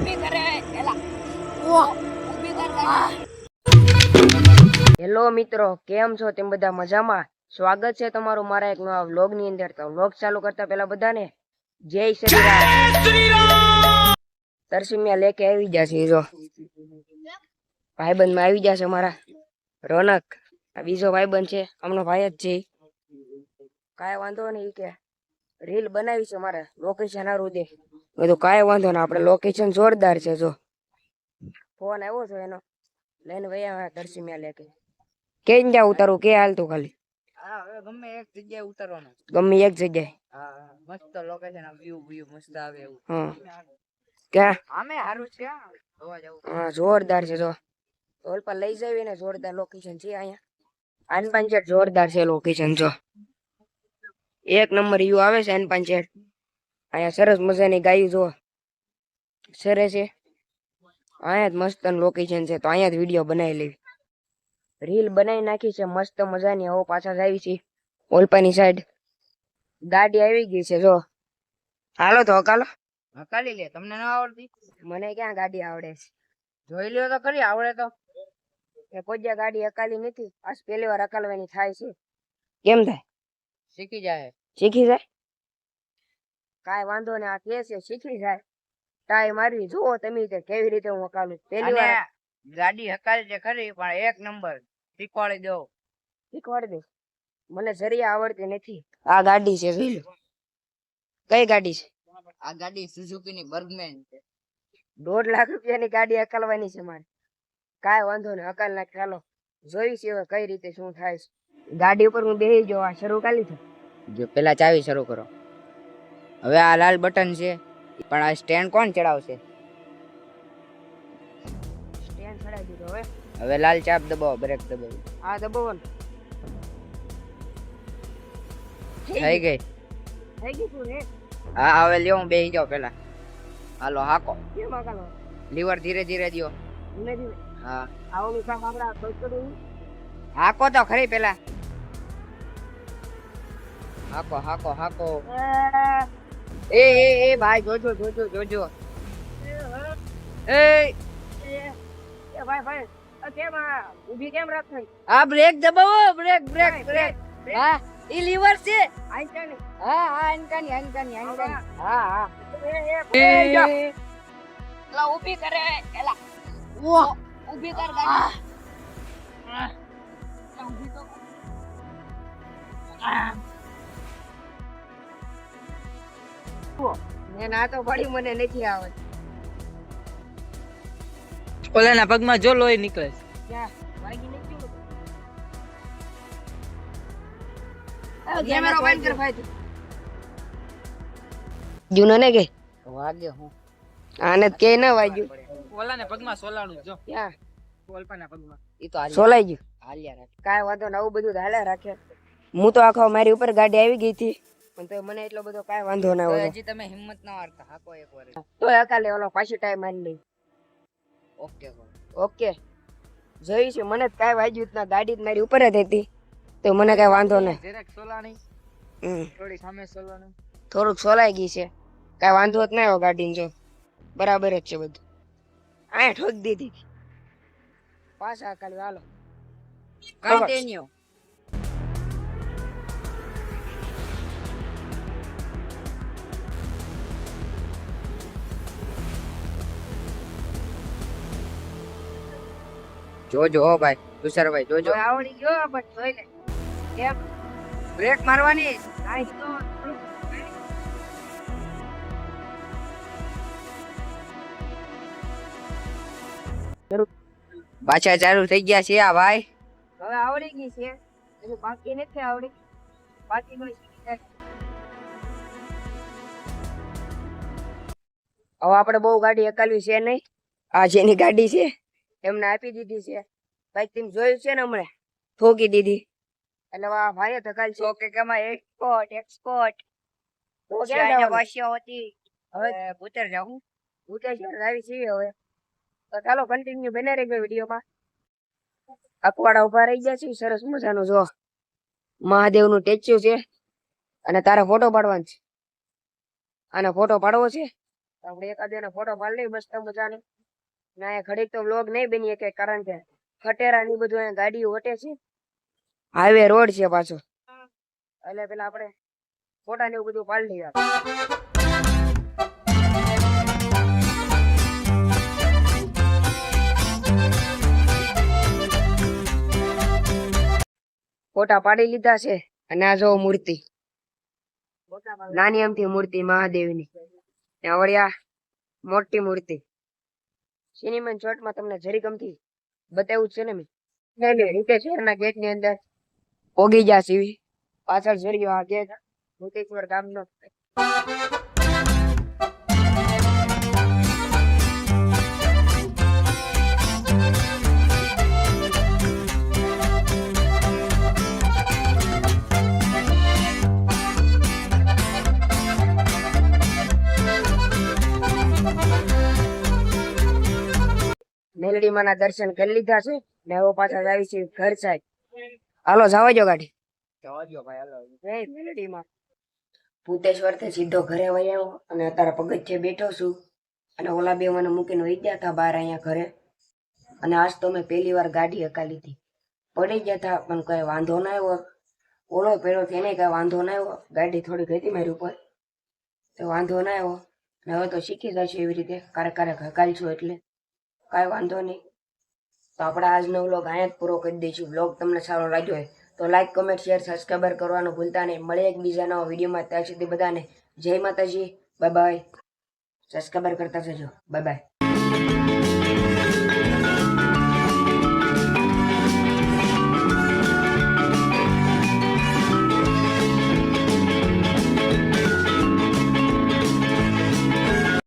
ઊભી કરે એલા. હેલો મિત્રો કેમ છો તેમ બધા મજામાં? સ્વાગત છે તમારું મારા એક નવા વ્લોગની અંદર. તો વ્લોગ ચાલુ કરતા પહેલા બધાને જય શ્રી રામ. તરસીમિયા લેકે આવી જશે જો. ભાઈબંધમાં આવી જશે મારા રોનક આ બીજો ભાઈબંધ છે હમણાં ભાઈ જ છે. કાંઈ વાંધો નહીં કે. રીલ બનાવી છે મારે લોકેશન સારું દે. મેં તો કાંઈ વાંધો નહીં આપણે લોકેશન જોરદાર છે જો. ફોન આવ્યો છે એનો. લઈને વયા તરસીમિયા લેકે કે. જ્યાં ઉતારું કે હાલતું ખાલી? ગમે એક જગ્યાએ ઉતરવાનું. ગમે એક જગ્યાએ? મસ્ત લોકેશન વ્યૂ વ્યૂ મસ્ત આવે એવું. ક્યાં? અમે સારું છે હા. હા જોરદાર છે જો. ઓલ પર લઈ જાવી ને જોરદાર લોકેશન છે અહીંયા. આન જોરદાર છે લોકેશન જો. એક નંબર યુ આવે છે આન પંચેટ અહીંયા સરસ મજાની ગાયું જો. સરે છે. અહીંયા જ મસ્ત લોકેશન છે. તો અહીંયા જ વીડિયો બનાવી લેવી. રીલ બનાવી નાખી છે. મસ્ત મજાની. હવે પાછા આવી છે ઓલપાની સાઈડ ગાડી આવી ગઈ છે જો. હાલો તો હકાલો. હકાલી લે. તમને ના આવડતી? મને ક્યાં ગાડી આવડે છે? જોઈ લ્યો તો ખરી. આવડે તો. કે કોઈ ગાડી અકાલી નથી. આજ પહેલી વાર અકાલવાની થાય છે. કેમ થાય? શીખી જાય. શીખી જાય? કાંઈ વાંધો ને આ કે એ શીખી જાય. ટાઈ મારવી જુઓ તમે તે કેવી રીતે હું હકાલું પહેલી વાર ગાડી હકાલી છે ખરી પણ એક નંબર શીખવાડી દો. શીખવાડી દે મને જરી આવડતી નથી. આ ગાડી છે કઈ ગાડી છે? આ ગાડી સુઝુકી ની બર્ગમેન છે. દોઢ લાખ રૂપિયાની ગાડી હકાલવાની છે મારે. કાંઈ વાંધો નહીં હકાલ નાખ ચાલો જોઈ છે હવે કઈ રીતે શું થાય ગાડી ઉપર હું બેસી આ શરૂ કરી છે જો પેલા ચાવી શરૂ કરો. હવે આ લાલ બટન છે. પણ આ સ્ટેન્ડ કોણ ચડાવશે? સ્ટેન્ડ ચડાવી દીધો હવે. હવે લાલ ચાપ દબાવો બ્રેક દબાવો. આ દબાવો થઈ ગઈ. થઈ ગઈ તું રે હા હવે લ્યો હું બેસી જાઉં પેલા. હાલો હાકો. કેમ હાકાલો? લીવર ધીરે ધીરે દ્યો. ધીમે ધીમે. હા. આવો મીઠા આપડા કસ્ટડી હાકો તો ખરી પેલા. હાકો હાકો હાકો. એ એ એ ભાઈ જોજો જોજો જોજો. એ એ ભાઈ ભાઈ કેમ આ ઊભી કેમ રાખી આ બ્રેક દબાવો બ્રેક બ્રેક બ્રેક. હા ઈ લીવર છે. આઈ હા હા અનકાની અનકાની અનકાની હા હા. એ એ લા ઊભી કરે એલા ઓ ઊભી કર ગાડી. ને ના તો પડી મને નથી આવત ઓલાના પગમાં જો લોહી નીકળે કેમેરો કેમેરો બંધ કર ભાઈ જૂનો ને કે? વાગે હું. આને કે ના વાગ્યું. ઓલાને પગમાં સોલાણું જો ક્યાં? ઓલપાના પગમાં. ઈ તો સોલાઈ ગયું. હાલ્યા રાખે. કાંઈ વાંધો ને આવું બધું હાલ્યા રાખે. હું તો આખો મારી ઉપર ગાડી આવી ગઈ હતી. પણ તો મને એટલો બધો કાંઈ વાંધો ના હોય. હજી તમે હિંમત ના હારતા હાકો એક વાર. તો અકાલે ઓલો પાછી ટાઈમ મારી લઈ. Okay okay. જોઈ છે મને કાંઈ વાગ્યું ના ગાડી જ મારી ઉપર જ હતી. તો મને કાંઈ વાંધો નહીં જરાક સોલાણી. થોડી સામે સોલાણી થોડુંક સોલાઈ ગઈ છે. કાંઈ વાંધો જ ના આવ્યો ગાડીને જો. બરાબર જ છે બધું. અહીંયા ઠોક દીધી. પાછા કાલે હાલો. કન્ટિન્યુ જોજો હો ભાઈ તુષારભાઈ જોજો. આવડી ગયો પણ જોઈ લે. કેમ? બ્રેક મારવાની. તો પાછા ચાલુ થઈ ગયા છે આ ભાઈ. હવે આવડી ગઈ છે. બાકી નથી આવડી. બાકી કોઈ હવે આપણે બહુ ગાડી એકાલવી છે નહીં. આ જેની ગાડી છે એમને આપી દીધી છે. ભાઈ તેમ જોયું છે ને હમણાં? ઠોકી દીધી. એટલે આ ભાઈ ધકાલ છે. ઓકે કેમાં એક્સપોર્ટ એક્સપોર્ટ હતી. હવે ભૂતર જાઉં. ભૂતર ઉતેશ્વર આવી છીએ હવે. તો ચાલો કન્ટિન્યુ બને રહી ગયો વિડીયોમાં. અકવાડા ઊભા રહી ગયા છે સરસ મજાનું જો. મહાદેવનું ટેચ્યુ છે. અને તારે ફોટો પાડવાનો છે. આને ફોટો પાડવો છે? આપણે એકાદ ફોટો પાડી લઈએ મસ્ત મજાનો. ને એ ઘડીક તો વ્લોગ નહીં બની કે કારણ કે ખટેરા ની બધું અહીંયા ગાડી હોટે છે. હાઈવે રોડ છે પાછો. એટલે પેલા આપણે ફોટા ને એવું બધું પાડી લઈએ. ફોટા પાડી લીધા છે અને આ જો મૂર્તિ. નાની અમથી મૂર્તિ મહાદેવની. ને વળી આ મોટી મૂર્તિ. સિનેમા ચોટમાં તમને જરી ગમતી બતાવ્યું છે ને મેં. રીતે શહેરના ગેટની અંદર પોગી ગયા સીવી. પાછળ જોડ્યો આ ગેટ મોટેશ્વર ગામનો. માં દર્શન કરી લીધા છે ને હવે પાછા આવી છે ઘર સાહેબ. હાલો જવા જો ગાડી. જવા જો ભાઈ હાલો. જય મેલડી ભૂતેશ્વરથી સીધો ઘરે આવ્યો અને અત્યારે પગથિયે બેઠો છું. અને ઓલા બે મને મૂકીને વહી ગયા હતા બહાર અહીંયા ઘરે. અને આજ તો મેં પહેલી વાર ગાડી હકાલી હતી. પડી ગયા હતા પણ કઈ વાંધો ના આવ્યો. ઓલો પેલો તેને કઈ વાંધો ના આવ્યો. ગાડી થોડી હતી મારી ઉપર. તો વાંધો ના આવ્યો. હવે તો શીખી જશે એવી રીતે. ક્યારેક ક્યારેક હકાલશું એટલે. કાંઈ વાંધો નહીં. તો આપણે આજનો વ્લોગ અહીંયા જ પૂરો કરી દઈશું. વ્લોગ તમને સારો લાગ્યો હોય તો લાઈક કમેન્ટ શેર સબસ્ક્રાઈબર કરવાનું ભૂલતા નહીં. મળે એક બીજા નવા વિડીયોમાં ત્યાં સુધી બધાને જય માતાજી. બાય બાય સબસ્ક્રાઈબર કરતા જજો. Bye bye